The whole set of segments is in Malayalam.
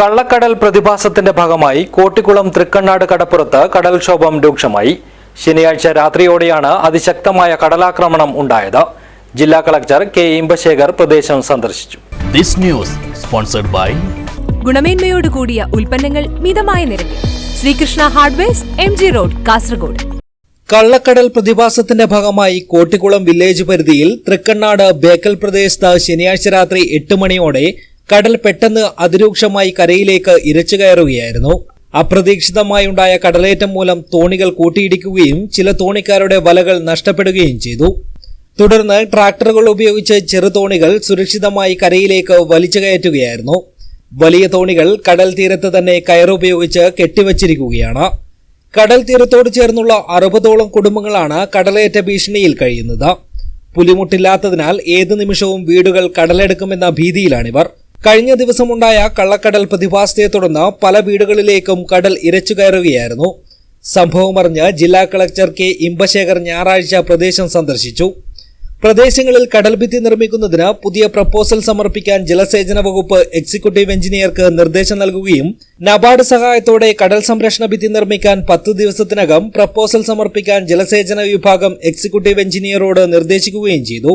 കള്ളക്കടൽ പ്രതിഭാസത്തിന്റെ ഭാഗമായി കോട്ടിക്കുളം തൃക്കണ്ണാട് കടപ്പുറത്ത് കടൽക്ഷോഭം രൂക്ഷമായി. ശനിയാഴ്ച രാത്രിയോടെയാണ് അതിശക്തമായ കടലാക്രമണം ഉണ്ടായത്. ജില്ലാ കളക്ടർ കെ ഇമ്പശേഖർ പ്രദേശം സന്ദർശിച്ചു. This news sponsored by ഗുണമേന്മയോട് കൂടിയ ഉൽപ്പന്നങ്ങൾ മിതമായ നിരക്കിൽ. Sreekrishna hardwares M G road Kasaragod. കള്ളക്കടൽ പ്രതിഭാസത്തിന്റെ ഭാഗമായി കോട്ടിക്കുളം വില്ലേജ് പരിധിയിൽ തൃക്കണ്ണാട് ബേക്കൽ പ്രദേശത്ത് ശനിയാഴ്ച രാത്രി എട്ട് മണിയോടെ കടൽ പെട്ടെന്ന് അതിരൂക്ഷമായി കരയിലേക്ക് ഇരച്ചു കയറുകയായിരുന്നു. അപ്രതീക്ഷിതമായുണ്ടായ കടലേറ്റം മൂലം തോണികൾ കൂട്ടിയിടിക്കുകയും ചില തോണിക്കാരുടെ വലകൾ നഷ്ടപ്പെടുകയും ചെയ്തു. തുടർന്ന് ട്രാക്ടറുകൾ ഉപയോഗിച്ച് ചെറുതോണികൾ സുരക്ഷിതമായി കരയിലേക്ക് വലിച്ചു കയറ്റുകയായിരുന്നു. വലിയ തോണികൾ കടൽ തീരത്ത് തന്നെ കയറുപയോഗിച്ച് കെട്ടിവച്ചിരിക്കുകയാണ്. കടൽ തീരത്തോട് ചേർന്നുള്ള അറുപതോളം കുടുംബങ്ങളാണ് കടലേറ്റ ഭീഷണിയിൽ കഴിയുന്നത്. പുലിമുട്ടില്ലാത്തതിനാൽ ഏതു നിമിഷവും വീടുകൾ കടലെടുക്കുമെന്ന ഭീതിയിലാണിവർ. കഴിഞ്ഞ ദിവസമുണ്ടായ കള്ളക്കടൽ പ്രതിഭാസത്തെ തുടർന്ന് പല വീടുകളിലേക്കും കടൽ ഇരച്ചു കയറുകയായിരുന്നു. സംഭവമറിഞ്ഞ് ജില്ലാ കളക്ടർ കെ ഇമ്പശേഖർ ഞായറാഴ്ച പ്രദേശം സന്ദർശിച്ചു. പ്രദേശങ്ങളിൽ കടൽഭിത്തി നിർമ്മിക്കുന്നതിന് പുതിയ പ്രപ്പോസൽ സമർപ്പിക്കാൻ ജലസേചന വകുപ്പ് എക്സിക്യൂട്ടീവ് എഞ്ചിനീയർക്ക് നിർദ്ദേശം നൽകുകയും നബാർഡ് സഹായത്തോടെ കടൽ സംരക്ഷണ ഭിത്തി നിർമ്മിക്കാൻ പത്ത് ദിവസത്തിനകം പ്രപ്പോസൽ സമർപ്പിക്കാൻ ജലസേചന വിഭാഗം എക്സിക്യൂട്ടീവ് എഞ്ചിനീയറോട് നിർദ്ദേശിക്കുകയും ചെയ്തു.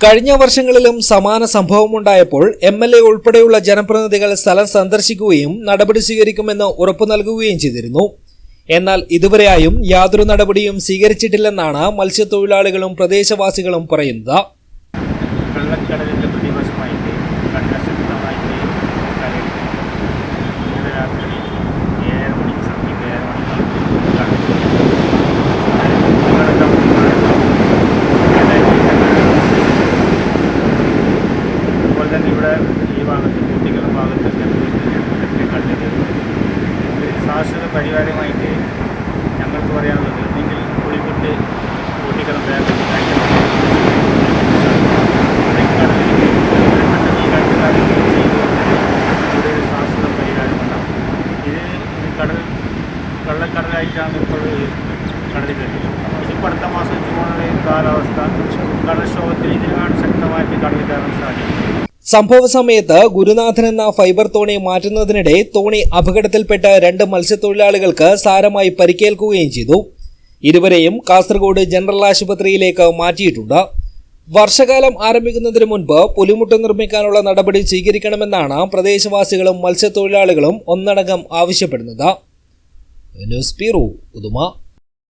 കഴിഞ്ഞ വർഷങ്ങളിലും സമാന സംഭവമുണ്ടായപ്പോൾ എം എൽ എ ഉൾപ്പെടെയുള്ള ജനപ്രതിനിധികൾ സ്ഥലം സന്ദർശിക്കുകയും നടപടി സ്വീകരിക്കുമെന്ന് ഉറപ്പു നൽകുകയും ചെയ്തിരുന്നു. എന്നാൽ ഇതുവരെയായും യാതൊരു നടപടിയും സ്വീകരിച്ചിട്ടില്ലെന്നാണ് മത്സ്യത്തൊഴിലാളികളും പ്രദേശവാസികളും പറയുന്നത്. ഇവിടെ ഈ ഭാഗത്ത് കുട്ടികളുടെ ഭാഗത്തൊക്കെ കണ്ടത് ഒരു ശാശ്വത പരിഹാരമായിട്ട് ഞങ്ങൾക്ക് പറയാനുള്ളത് ഒന്നെങ്കിൽ കുളിക്കുട്ടി കുട്ടികളും ഇത് കടൽ കള്ളക്കടലായിട്ടാണ് ഇപ്പോൾ കടലിൽ ഇപ്പോൾ അടുത്ത മാസം ജൂണിലെ കാലാവസ്ഥ കടൽക്ഷോഭത്തിൽ ഇതിനാണ് ശക്തമായിട്ട് കടലിൽ കയറാൻ സാധിക്കും സംഭവ സമയത്ത് ഗുരുനാഥൻ എന്ന ഫൈബർ തോണി മാറ്റുന്നതിനിടെ തോണി അപകടത്തിൽപ്പെട്ട രണ്ട് മത്സ്യത്തൊഴിലാളികൾക്ക് സാരമായി പരിക്കേൽക്കുകയും ചെയ്തു. ഇരുവരെയും കാസർഗോഡ് ജനറൽ ആശുപത്രിയിലേക്ക് മാറ്റിയിട്ടുണ്ട്. വർഷകാലം ആരംഭിക്കുന്നതിന് മുൻപ് പുലിമുട്ട് നിർമ്മിക്കാനുള്ള നടപടി സ്വീകരിക്കണമെന്നാണ് പ്രദേശവാസികളും മത്സ്യത്തൊഴിലാളികളും ഒന്നടങ്കം ആവശ്യപ്പെടുന്നത്. News bureau